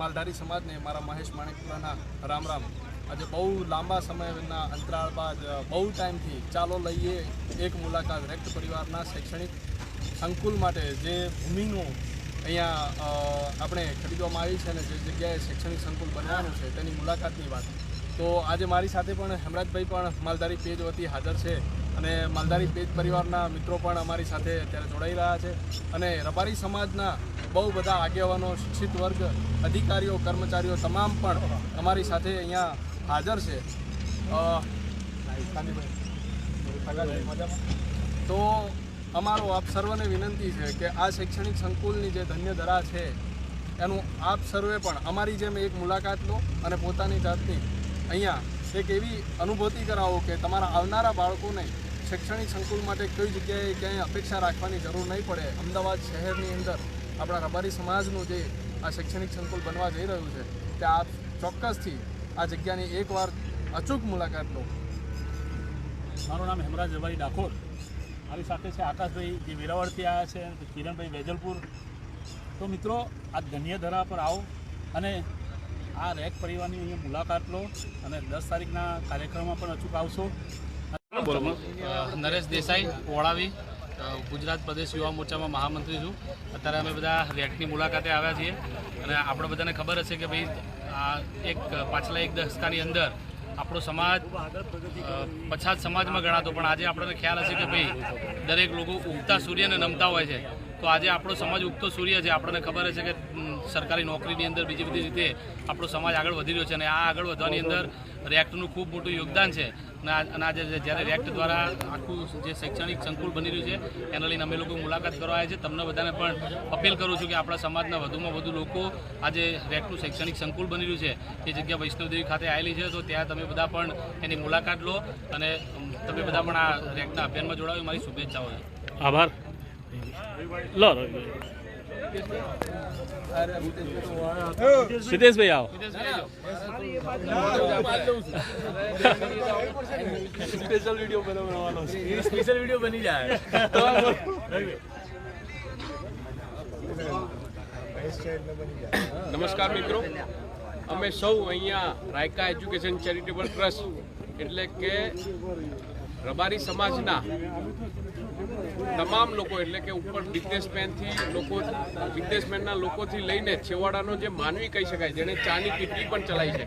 માલધારી સમાજને મારા મહેશ માણેકપુરાના રામ રામ. આજે બહુ લાંબા સમયના અંતરાળ બાદ બહુ ટાઈમથી ચાલો લઈએ એક મુલાકાત રેક્ટ પરિવારના શૈક્ષણિક સંકુલ માટે જે ભૂમિનું અહીંયા આપણે ખરીદવામાં આવી છે અને જે જગ્યાએ શૈક્ષણિક સંકુલ બનવાનું છે તેની મુલાકાતની વાત. તો આજે મારી સાથે પણ હેમરાજભાઈ પણ માલધારી પેજ વતી હાજર છે. અને માલધારી પેજ પરિવારના મિત્રો પણ અમારી સાથે અત્યારે જોડાઈ રહ્યા છે. અને રબારી સમાજના બહુ બધા આગેવાનો, શિક્ષિત વર્ગ, અધિકારીઓ, કર્મચારીઓ તમામ પણ અમારી સાથે અહીંયા હાજર છે. તો અમારો આપ સર્વને વિનંતી છે કે આ શૈક્ષણિક સંકુલની જે ધન્ય ધરા છે, એનું આપ સર્વે પણ અમારી જેમ એક મુલાકાત લો અને પોતાની જાતની અહીંયા એક એવી અનુભૂતિ કરાવો કે તમારા આવનારા બાળકોને શૈક્ષણિક સંકુલ માટે કઈ જગ્યાએ ક્યાંય અપેક્ષા રાખવાની જરૂર નહીં પડે. અમદાવાદ શહેરની અંદર આપણા રબારી સમાજનું જે આ શૈક્ષણિક સંકુલ બનવા જઈ રહ્યું છે, તે આપ ચોક્કસથી આ જગ્યાની એકવાર અચૂક મુલાકાત લો. મારું નામ હેમરાજ રબારી ડાકોર. મારી સાથે છે આકાશભાઈ, જે વેરાવળથી આવ્યા છે કિરણભાઈ વેજલપુર. તો મિત્રો, આ ધન્યધરા પર આવો અને આ રેક પરિવારની અહીંયા મુલાકાત લો અને દસ તારીખના કાર્યક્રમમાં પણ અચૂક આવશો. અ, નરેશ દેસાઈ ઓળાવી. ગુજરાત પ્રદેશ યુવા મોરચામાં મહામંત્રી છું. અત્યારે અમે બધા રેટની મુલાકાતે આવ્યા છીએ. અને આપણે બધાને ખબર હશે કે ભાઈ આ એક પાછલા એક દસકાની અંદર આપણો સમાજ પછાત સમાજમાં ગણાતો. પણ આજે આપણને ખ્યાલ હશે કે ભાઈ દરેક લોકો ઉગતા સૂર્યને નમતા હોય છે. તો આજે આપણો સમાજ ઉગતો સૂર્ય છે. આપણને ખબર છે કે સરકારી નોકરીની અંદર બીજી બધી રીતે આપણો સમાજ આગળ વધી રહ્યો છે અને આ આગળ વધવાની અંદર રેક્ટનું ખૂબ મોટું યોગદાન છે. અને આજે જ્યારે રેક્ટ દ્વારા આખું જે શૈક્ષણિક સંકુલ બની રહ્યું છે, એના લઈને અમે લોકો મુલાકાત કરવા આવ્યા છે. તમને બધાને પણ અપીલ કરું છું કે આપણા સમાજના વધુમાં વધુ લોકો આજે રેક્ટનું શૈક્ષણિક સંકુલ બની રહ્યું છે. એ જગ્યા વૈષ્ણવદેવી ખાતે આવેલી છે, તો ત્યાં તમે બધા પણ એની મુલાકાત લો અને તમે બધા પણ આ રેક્ટના અભિયાનમાં જોડાવો મારી શુભેચ્છાઓ છે. આભાર. લો સિદ્ધેશભાઈ આવો સ્પેશિયલ વીડિયો બનાવવાનો છે સ્પેશિયલ વીડિયો બની જાય નમસ્કાર મિત્રો અમે સૌ અહીંયા રાયકા એજ્યુકેશન ચેરિટેબલ ટ્રસ્ટ એટલે કે રબારી સમાજના તમામ લોકો, એટલે કે ઉપર બિઝનેસમેનથી લોકો બિઝનેસમેનના લોકોથી લઈને છેવાડાનો જે માનવી કહી શકાય જેને ચાની કીટલી પણ ચલાવી છે.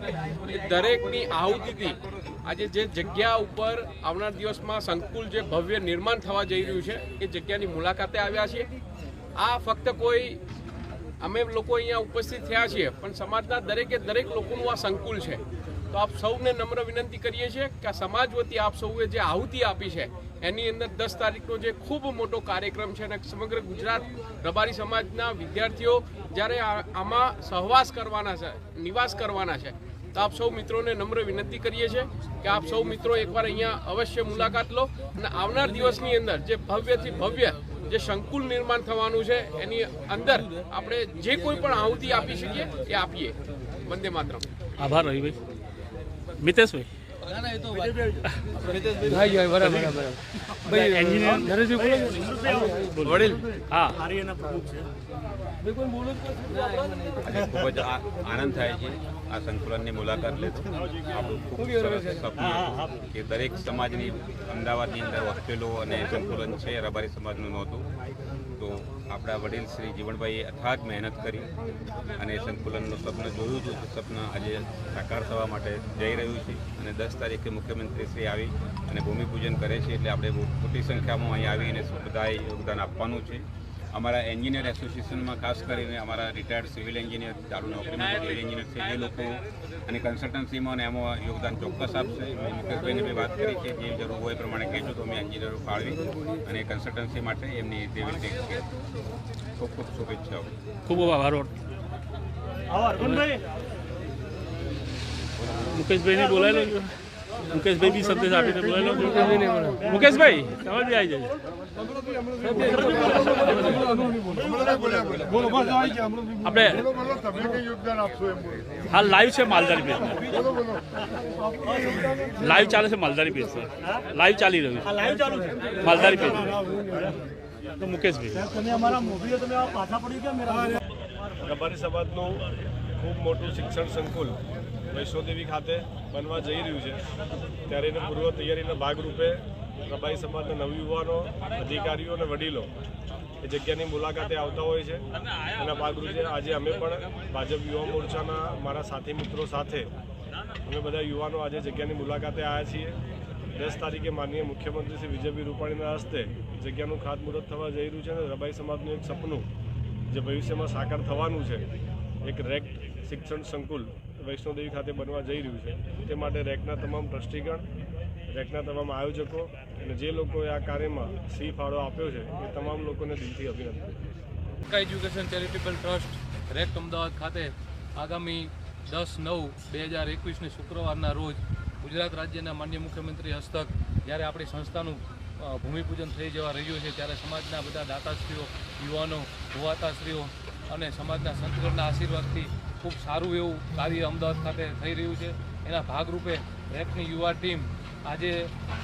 એ દરેકની આહુતિથી આજે જે જગ્યા ઉપર આવનાર દિવસમાં સંકુલ જે ભવ્ય નિર્માણ થવા જઈ રહ્યું છે, એ જગ્યાની મુલાકાતે આવ્યા છીએ. આ ફક્ત કોઈ, અમે લોકો અહીંયા ઉપસ્થિત થયા છીએ, પણ સમાજના દરેકે દરેક લોકોનું આ સંકુલ છે. તો આપ સૌને નમ્ર વિનંતી કરીએ છીએ કે સમાજ વતી આપ સૌએ જે આહુતિ આપી છે એની અંદર દસ તારીખનો જે ખૂબ મોટો કાર્યક્રમ છે અને સમગ્ર ગુજરાત રબારી સમાજના વિદ્યાર્થીઓ જ્યારે આમાં સહવાસ કરવાના છે, નિવાસ કરવાના છે, તો આપ સૌ મિત્રોને નમ્ર વિનંતી કરીએ છીએ કે આપ સૌ મિત્રો એકવાર અહીંયા અવશ્ય મુલાકાત લો અને આવનાર દિવસની અંદર જે ભવ્યથી ભવ્ય જે સંકુલ નિર્માણ થવાનું છે, એની અંદર આપણે જે કોઈ પણ આહુતિ આપી શકીએ એ આપીએ. વંદે માત્ર આભાર રવિભાઈ. મિતેશભાઈ. આનંદ થાય છે. આ સંકુલનની મુલાકાત લે છે આપણું ખૂબ સરસ સપનું કે દરેક સમાજની અમદાવાદની અંદર હોસ્ટેલો અને સંકુલન છે રબારી સમાજનું નહોતું તો આપણા વડીલ શ્રી જીવણભાઈએ અથાગ મહેનત કરી અને સંકુલનનું સ્વપ્ન જોયું હતું સપના આજે સાકાર થવા માટે જઈ રહ્યું છે અને દસ તારીખે મુખ્યમંત્રી શ્રી આવી અને ભૂમિપૂજન કરે છે એટલે આપણે બહુ મોટી સંખ્યામાં અહીં આવીને બધાએ યોગદાન આપવાનું છે. અમારા એન્જિનિયર એસોસિએશનમાં ખાસ કરીને અમારા રિટાયર્ડ સિવિલ એન્જિનિયર ચાલુ નોકરીમાં સિવિલ એન્જિનિયર છે એ લોકો અને કન્સલ્ટન્સીમાં અને એમાં યોગદાન ચોક્કસ આપશે. મેં મુકેશભાઈને બી વાત કરી છે જે જરૂર હોય એ પ્રમાણે કહેજો તો અમે એન્જિનિયરો ફાળવી અને કન્સલ્ટન્સી માટે એમની તેવી રીતે ખૂબ ખૂબ શુભેચ્છાઓ. ખૂબ ખૂબ આભાર મુકેશભાઈને બોલાવી લો મુકેશભાઈ બી સંદેશ આપીને બોલાવી લો મુકેશભાઈ તમે બી આવી જાય આપણે હાલ લાઈવ છે માલધારી પેજ લાઈવ ચાલે છે માલધારી પેજ લાઈવ ચાલી રહ્યું છે. માલધારી પેજ તો મુકેશભાઈ. રબારી સમાજનું ખૂબ મોટું શિક્ષણ સંકુલ વૈષ્ણોદેવી ખાતે બનવા જઈ રહ્યું છે. ત્યારે એની પૂર્વ તૈયારીના ભાગરૂપે રબાઈ સમાજના નવયુવાનો અધિકારીઓ અને વડીલો એ જગ્યાની મુલાકાતે આવતા હોય છે. એના ભાગરૂપે આજે અમે પણ ભાજપ યુવા મોરચાના મારા સાથી મિત્રો સાથે અમે બધા યુવાનો આજે જગ્યાની મુલાકાતે આવ્યા છીએ. દસ તારીખે માનનીય મુખ્યમંત્રી શ્રી વિજયભાઈ રૂપાણીના હસ્તે જગ્યાનું ખાતમુહૂર્ત થવા જઈ રહ્યું છે અને રબાઈ સમાજનું એક સપનું જે ભવિષ્યમાં સાકાર થવાનું છે. એક રેક્ટ શિક્ષણ સંકુલ વૈષ્ણોદેવી ખાતે બનવા જઈ રહ્યું છે. તે માટે રેકના તમામ ટ્રસ્ટીગણ, રેકના તમામ આયોજકો અને જે લોકોએ આ કાર્યમાં સી ફાળો આપ્યો છે, એ તમામ લોકોને દિલથી અભિનંદન. એજ્યુકેશન ચેરિટેબલ ટ્રસ્ટ રેક અમદાવાદ ખાતે આગામી દસ નવ બે હજાર એકવીસની શુક્રવારના રોજ ગુજરાત રાજ્યના માન્ય મુખ્યમંત્રી હસ્તક, જ્યારે આપણી સંસ્થાનું ભૂમિપૂજન થઈ જવા રહ્યું છે, ત્યારે સમાજના બધા દાતાશ્રીઓ, યુવાનો ભુવાતાશ્રીઓ અને સમાજના સંતગણના આશીર્વાદથી ખૂબ સારું એવું કાર્ય અમદાવાદ ખાતે થઈ રહ્યું છે. એના ભાગરૂપે રેકની યુવા ટીમ આજે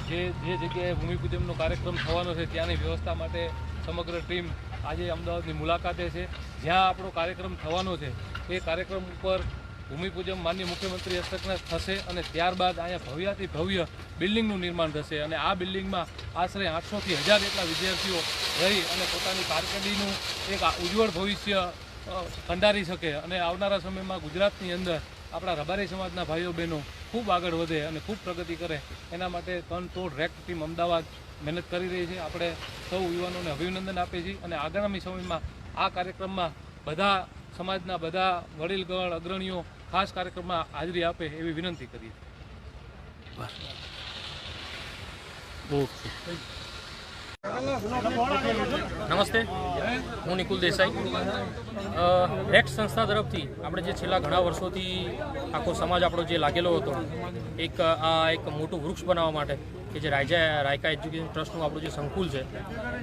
જે જે જગ્યાએ ભૂમિપૂજનનો કાર્યક્રમ થવાનો છે ત્યાંની વ્યવસ્થા માટે સમગ્ર ટીમ આજે અમદાવાદની મુલાકાતે છે. જ્યાં આપણો કાર્યક્રમ થવાનો છે, એ કાર્યક્રમ ઉપર ભૂમિપૂજન માન્ય મુખ્યમંત્રી હસ્તકના થશે અને ત્યારબાદ અહીંયા ભવ્યાથી ભવ્ય બિલ્ડિંગનું નિર્માણ થશે. અને આ બિલ્ડિંગમાં આશરે આઠસોથી હજાર જેટલા વિદ્યાર્થીઓ રહી અને પોતાની કારકિર્દીનું એક ઉજ્જવળ ભવિષ્ય કંડારી શકે. અને આવનારા સમયમાં ગુજરાતની અંદર આપણા રબારી સમાજના ભાઈઓ બહેનો ખૂબ આગળ વધે અને ખૂબ પ્રગતિ કરે. એના માટે તન તોડ રેક્ટ ટીમ અમદાવાદ મહેનત કરી રહી છે. આપણે સૌ યુવાનોને અભિનંદન આપીએ છીએ. અને આગામી સમયમાં આ કાર્યક્રમમાં બધા સમાજના બધા વડીલગણ અગ્રણીઓ ખાસ કાર્યક્રમમાં હાજરી આપે એવી વિનંતી કરીએ. નમસ્તે. હું નિકુલ દેસાઈ. રેક્ટ સંસ્થા તરફથી આપણે જે છેલ્લા ઘણા વર્ષોથી આખો સમાજ આપણો જે લાગેલો હતો, એક, આ એક મોટું વૃક્ષ બનાવવા માટે કે જે રાયજા રાયકા એજ્યુકેશન ટ્રસ્ટનું આપણું જે સંકુલ છે,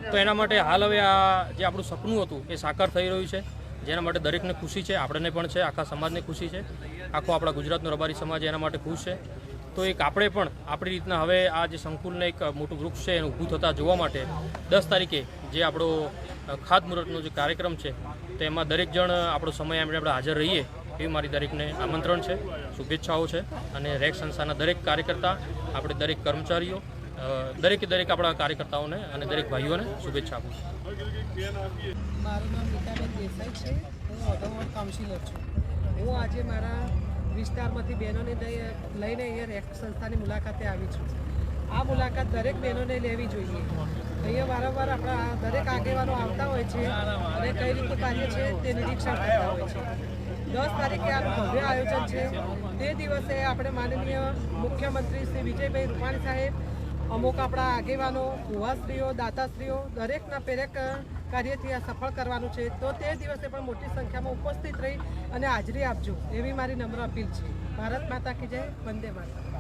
તો એના માટે હાલ હવે આ જે આપણું સપનું હતું એ સાકાર થઈ રહ્યું છે. જેના માટે દરેકને ખુશી છે, આપણને પણ છે, આખા સમાજને ખુશી છે, આખો આપણા ગુજરાતનો રબારી સમાજ એના માટે ખુશ છે. તો એક આપણે પણ આપણી રીતના હવે આ જે સંકુલને એક મોટું વૃક્ષ છે, એનું ઊભું થતાં જોવા માટે દસ તારીખે જે આપણો ખાતમુહૂર્તનો જે કાર્યક્રમ છે તો એમાં દરેક જણ આપણો સમય એમને આપણે હાજર રહીએ, એવી મારી દરેકને આમંત્રણ છે, શુભેચ્છાઓ છે અને રેક સંસ્થાના દરેક કાર્યકર્તા, આપણે દરેક કર્મચારીઓ દરેકે દરેક આપણા કાર્યકર્તાઓને અને દરેક ભાઈઓને શુભેચ્છા આપું છું. મારું નામ નીતાબેન દેસાઈ છે. હું ઓધોવોર્ડ કાઉન્સિલર છું. હું આજે મારા વિસ્તારમાંથી બહેનોને લઈને અહીંયા રેક સંસ્થાની મુલાકાતે આવી છું. આ મુલાકાત દરેક બહેનોને લેવી જોઈએ. અહીંયા વારંવાર આપણા દરેક આગેવાનો આવતા હોય છે અને કઈ રીતે કાર્ય છે તે નિરીક્ષણ કરતા હોય છે. દસ તારીખે આનું ભવ્ય આયોજન છે. તે દિવસે આપણે માનનીય મુખ્યમંત્રી શ્રી વિજયભાઈ રૂપાણી સાહેબ અમુક આપણા આગેવાનો ભુવાશ્રીઓ દાતાશ્રીઓ દરેકના પ્રેરક કાર્યથી આ સફળ કરવાનું છે. તો તે દિવસે પણ મોટી સંખ્યામાં ઉપસ્થિત રહી અને હાજરી આપજો. એવી મારી નમ્ર અપીલ છે. ભારત માતા કી જય. વંદે માતા.